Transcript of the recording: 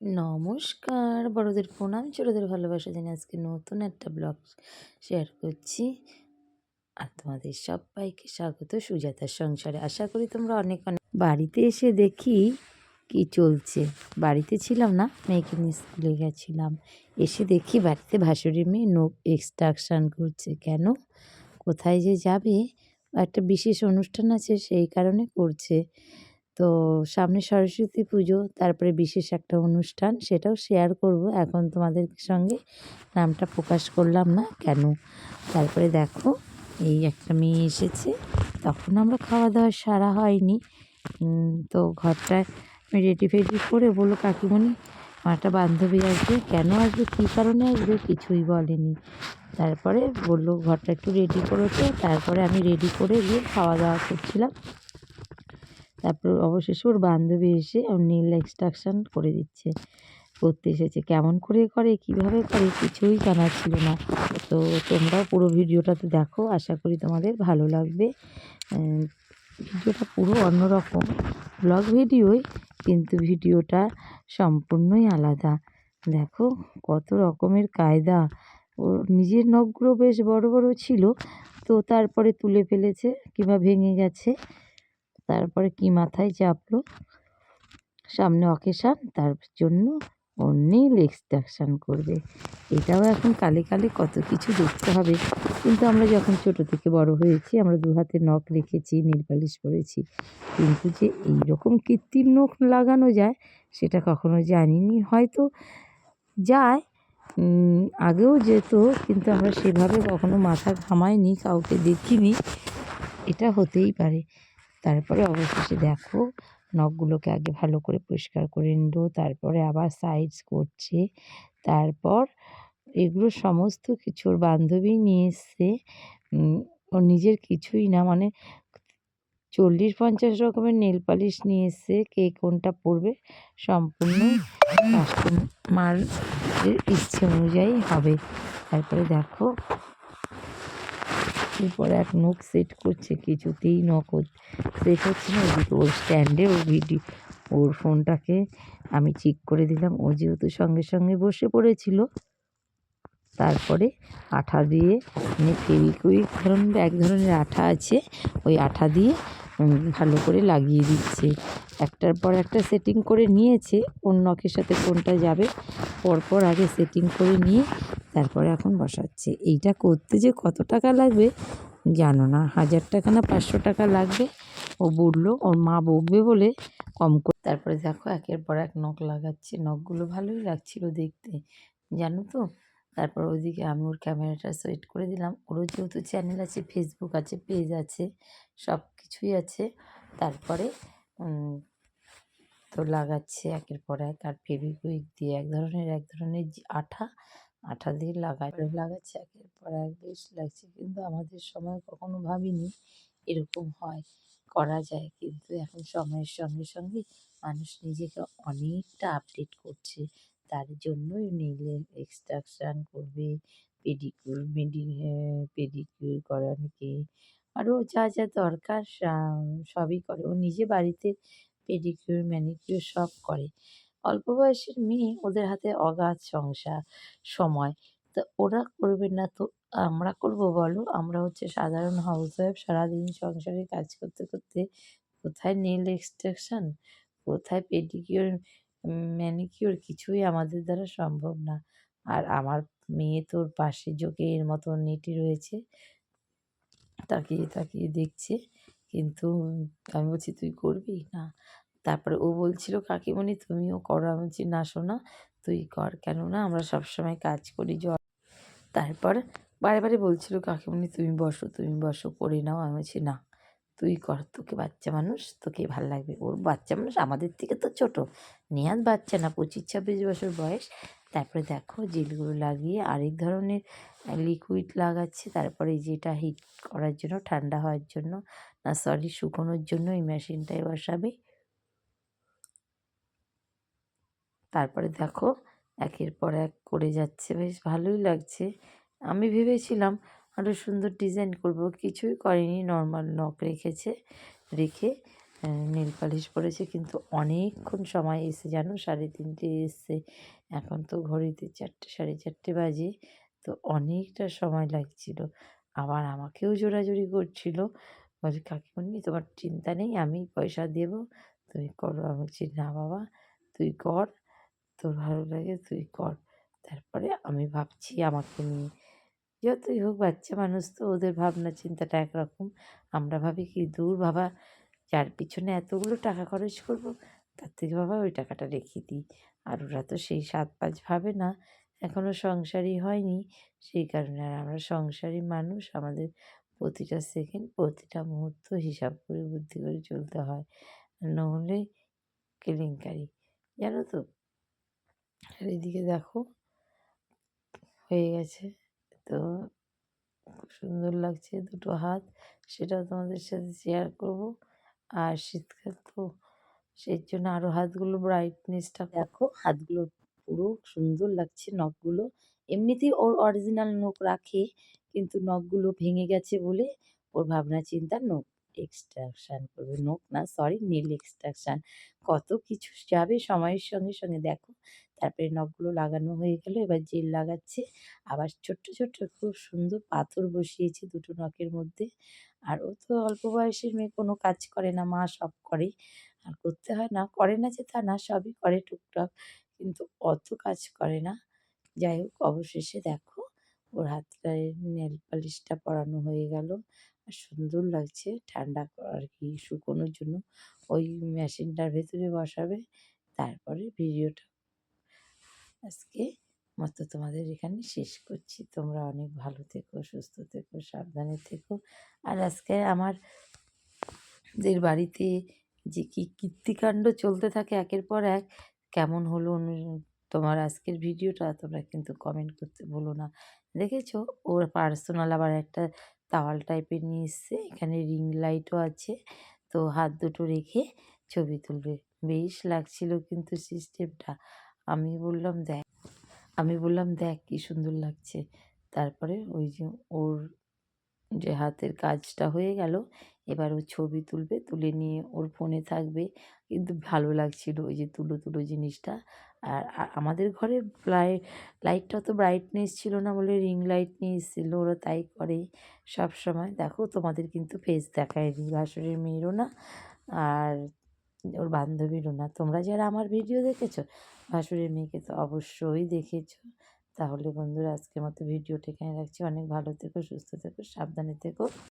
নমস্কার, বড়দের প্রণাম, ছোটদের ভালোবাসা জানি আজকে নতুন একটা ব্লগ শেয়ার করছি। আর তোমাদের সবাইকে স্বাগত সুজাতার সংসারে। আশা করি তোমরা অনেক অনেক বাড়িতে এসে দেখি কি চলছে। বাড়িতে ছিলাম না, মেয়েকে নিয়ে স্কুলে গেছিলাম। এসে দেখি বাড়িতে ভাসুরি মেয়ে নো এক্সট্রাকশান করছে। কেন? কোথায় যে যাবে? একটা বিশেষ অনুষ্ঠান আছে, সেই কারণে করছে। তো সামনে সরস্বতী পুজো, তারপরে বিশেষ একটা অনুষ্ঠান, সেটাও শেয়ার করব। এখন তোমাদের সঙ্গে নামটা প্রকাশ করলাম না, কেন? তারপরে দেখো, এই একটা মেয়ে এসেছে। তখন আমরা খাওয়া দাওয়া সারা হয়নি। তো ঘরটায় আমি রেডি ফেডি করে বলল, কাকিমণি একটা বান্ধবী আসবে। কেন আসবে? কী কারণে আসবে? কিছুই বলেনি। তারপরে বলল, ঘরটা একটু রেডি করেছে তারপরে আমি রেডি করে গিয়ে খাওয়া দাওয়া করছিলাম। তারপর অবশেষে ওর বান্ধবী এসে ওর নীল এক্সট্রাকশান করে দিচ্ছে। করতে এসেছে। কেমন করে করে, কীভাবে করে, কিছুই জানা ছিল না। তো তোমরাও পুরো ভিডিওটাতে দেখো। আশা করি তোমাদের ভালো লাগবে। ভিডিওটা পুরো অন্যরকম। ব্লগ ভিডিওই, কিন্তু ভিডিওটা সম্পূর্ণই আলাদা। দেখো, কত রকমের কায়দা। ও নিজের নখগুলো বেশ বড় বড় ছিল, তো তারপরে তুলে ফেলেছে কিংবা ভেঙে গেছে। তারপরে কি মাথায় চাপলো? সামনে অকেশান, তার জন্য অন্যেই এক্সট্রাকশান করবে। এটাও এখন কালে কালে কত কিছু দেখতে হবে। কিন্তু আমরা যখন ছোট থেকে বড় হয়েছি, আমরা দু হাতে নখ রেখেছি নীল পালিশ করেছি। কিন্তু যে এই রকম কৃত্রিম নখ লাগানো যায়, সেটা কখনো জানিনি। হয়তো যায় আগেও যেত, কিন্তু আমরা সেভাবে কখনো মাথা ঘামাইনি কাউকে দেখিনি। এটা হতেই পারে। তারপরে অবশেষে দেখো নখগুলোকে আগে ভালো করে পরিষ্কার করে নিল, তারপরে আবার সাইডস করছে। তারপর এগুলো সমস্ত কিছুর বান্ধবী নিয়ে এসছে। ওর নিজের কিছুই না মানে চল্লিশ পঞ্চাশ রকমের নেল পালিশ নিয়ে এসছে, কে কোনটা পরবে সম্পূর্ণ কাস্টমারের ইচ্ছে অনুযায়ী হবে। তারপরে দেখো এরপর এক নখ সেট করছে, কিছুতেই নখ সেট হচ্ছে না, ওদিকে ওর স্ট্যান্ডে ওর ভিডিও, ওর ফোনটাকে আমি ঠিক করে দিলাম। ও যেহেতু সঙ্গে সঙ্গে বসে পড়েছিল, তারপরে আঠা দিয়ে মানে ফেভিকুইক ধরনের এক ধরনের আঠা আছে, ওই আঠা দিয়ে ভালো করে লাগিয়ে দিচ্ছে। একটার পর একটা সেটিং করে নিয়েছে কোন নখের সাথে কোনটা যাবে, পরপর আগে সেটিং করে নিয়ে তারপরে এখন বসাচ্ছে। এইটা করতে যে কত টাকা লাগবে, জানো না। হাজার টাকা না পাঁচশো টাকা লাগবে। ও বলল ওর মা বকবে বলে কম করে তারপরে দেখো একের পর এক নখ লাগাচ্ছে। নখগুলো ভালোই লাগছিল দেখতে, জানো তো। তারপর ওইদিকে আমি ওর ক্যামেরাটা সেট করে দিলাম। ওরও যেহেতু চ্যানেল আছে, ফেসবুক আছে, পেজ আছে, সব কিছুই আছে। তারপরে তো লাগাচ্ছে একের পর এক। আর ফেভিকুইক দিয়ে এক ধরনের এক ধরনের আঠা আঠা দিয়ে লাগাই। লাগাচ্ছে একের পর এক বেশ লাগছে। কিন্তু আমাদের সময় কখনো ভাবিনি এরকম হয় করা যায়। কিন্তু এখন সময়ের সঙ্গে সঙ্গে মানুষ নিজেকে অনেকটা আপডেট করছে। তার জন্যই নেইলের এক্সট্রাকশান করবে পেডিকিউর মেডি পেডিকিউর করানোকে। আরও যা যা দরকার সবই করে। ও নিজে বাড়িতে পেডিকিউর ম্যানিকিউর সব করে। অল্প বয়সের মেয়ে ওদের হাতে অগাধ সংসার, সময়। তো ওরা করবে না তো আমরা করব বলো? আমরা হচ্ছে সাধারণ হাউস ওয়াইফ সারাদিন সংসারে কাজ করতে করতে কোথায় নেল এক্সট্রাকশান কোথায় পেডিকিউর ম্যানিকিউর কিছুই আমাদের দ্বারা সম্ভব না। আর আমার মেয়ে তোর পাশে এর মতো নেটি রয়েছে। তাকিয়ে তাকিয়ে দেখছে। কিন্তু আমি বলছি, তুই করবি? না। তারপরে ও বলছিল, কাকিমণি, তুমিও করো। আমি বলছি, না শোনা তুই কর, কেননা আমরা সবসময় কাজ করি জল তারপর বারে বারে বলছিল, কাকিমণি, তুমি বসো তুমি বসো, করে নাও। আমি বলছি, না, তুই কর, তোকে বাচ্চা মানুষ, তোকে ভালো লাগবে। ওর বাচ্চা মানুষ আমাদের থেকে তো ছোটো, নেহাত বাচ্চা না, পঁচিশ ছাব্বিশ বছর বয়স। তারপরে দেখো, জেলগুলো লাগিয়ে আরেক ধরনের লিকুইড লাগাচ্ছে। তারপরে যেটা হিট করার জন্য, ঠান্ডা হওয়ার জন্য, না সরি শুকোনোর জন্য এই মেশিনটাই বসাবে। তারপরে দেখো একের পর এক করে যাচ্ছে। বেশ ভালোই লাগছে। আমি ভেবেছিলাম আরও সুন্দর ডিজাইন করব, কিছুই করেনি। নর্মাল নখ রেখেছে, রেখে নীল পালিশ পরেছে, কিন্তু অনেকক্ষণ সময় এসে জানো, সাড়ে তিনটে এসছে। এখন তো ঘড়িতে চারটে, সাড়ে চারটে বাজে, তো অনেকটা সময় লাগছিল। আবার আমাকেও জোরাজুরি করছিল। বলছে কাকিমণি, তোমার চিন্তা নেই, আমি পয়সা দেব। তুমি করো। আমি বলছি, না বাবা, তুই কর। তোর ভালো লাগে, তুই কর। তারপরে আমি ভাবছি আমাকে নিয়ে। যতই হোক বাচ্চা মানুষ তো, ওদের ভাবনা চিন্তাটা একরকম। আমরা ভাবি কি, দূর বাবা, যার পিছনে এতগুলো টাকা খরচ করব, তার থেকে বাবা ওই টাকাটা রেখে দিই। আর ওরা তো সেই সাত পাঁচ ভাবে না এখনও সংসারই হয়নি। সেই কারণে আর আমরা সংসারী মানুষ, আমাদের প্রতিটা সেকেন্ড, প্রতিটা মুহূর্ত হিসাব করে বুদ্ধি করে চলতে হয়। নহলে কেলেঙ্কারি। জানো তো আর এদিকে দেখো, হয়ে গেছে। তো খুব সুন্দর লাগছে দুটো হাত, সেটাও তোমাদের সাথে শেয়ার করব। আর শীতকাল তো, সেই জন্য আরও হাতগুলো ব্রাইটনেসটা দেখো, হাতগুলো পুরো সুন্দর লাগছে নখগুলো। এমনিতেই ওর অরিজিনাল নখ রাখে, কিন্তু নখগুলো ভেঙে গেছে বলে ওর ভাবনা চিন্তা নখ। এক্সট্রাকশান করবে। নখ না সরি নীল এক্সট্রাকশান কত কিছু যাবে সময়ের সঙ্গে সঙ্গে, দেখো। তারপরে নখগুলো লাগানো হয়ে গেল, এবার জেল লাগাচ্ছে। আবার ছোট্ট ছোট্ট, খুব সুন্দর পাথর বসিয়েছে দুটো নখের মধ্যে। আর ও তো অল্প বয়সের মেয়ে, কোনো কাজ করে না, মা সব করে আর করতে হয় না, করে না যে তা না, সবই করে টুকটাক। কিন্তু অত কাজ করে না। যাই হোক, অবশেষে দেখো, ওর হাতটায় নেল পালিশটা পরানো হয়ে গেল। আর সুন্দর লাগছে। ঠান্ডা আর কি শুকোনোর জন্য। ওই মেশিনটার ভেতরে বসাবে, তারপরে ভিডিওটা আজকে মতো তোমাদের এখানে শেষ করছি। তোমরা অনেক ভালো থেকো, সুস্থ থেকো, সাবধানে থেকো। আর আজকে আমার দের বাড়িতে যে কী কীর্তিকাণ্ড চলতে থাকে একের পর এক, কেমন হলো তোমার আজকের ভিডিওটা তোমরা কিন্তু কমেন্ট করতে ভুলো না। দেখেছ? ওর পার্সোনাল আবার একটা তাওয়াল টাইপের নিয়ে এসছে। এখানে রিং লাইটও আছে। তো হাত দুটো রেখে ছবি তুলবে। বেশ লাগছিল কিন্তু সিস্টেমটা আমি বললাম, দেখ। আমি বললাম, দেখ কি সুন্দর লাগছে। তারপরে ওই যে ওর যে হাতের কাজটা হয়ে গেল, এবার ও ছবি তুলবে, তুলে নিয়ে ওর ফোনে থাকবে। কিন্তু ভালো লাগছিল ওই যে তুলো তুলো জিনিসটা। আর আমাদের ঘরে প্রায় লাইটটা অত ব্রাইটনেস ছিল না বলে রিং লাইট নিয়ে এসেছিল, ওরা তাই করে সব সময়। দেখো তোমাদের কিন্তু ফেস দেখায়নি, ভাসুরের মেয়েরও না, আর ওর বান্ধবীরও না। তোমরা যারা আমার ভিডিও দেখেছ, ভাসুরের মেয়েকে তো অবশ্যই দেখেছ। তাহলে বন্ধুরা আজকের মতো ভিডিওটা এখানে রাখছি। অনেক ভালো থেকো সুস্থ থেকো সাবধানে থেকো।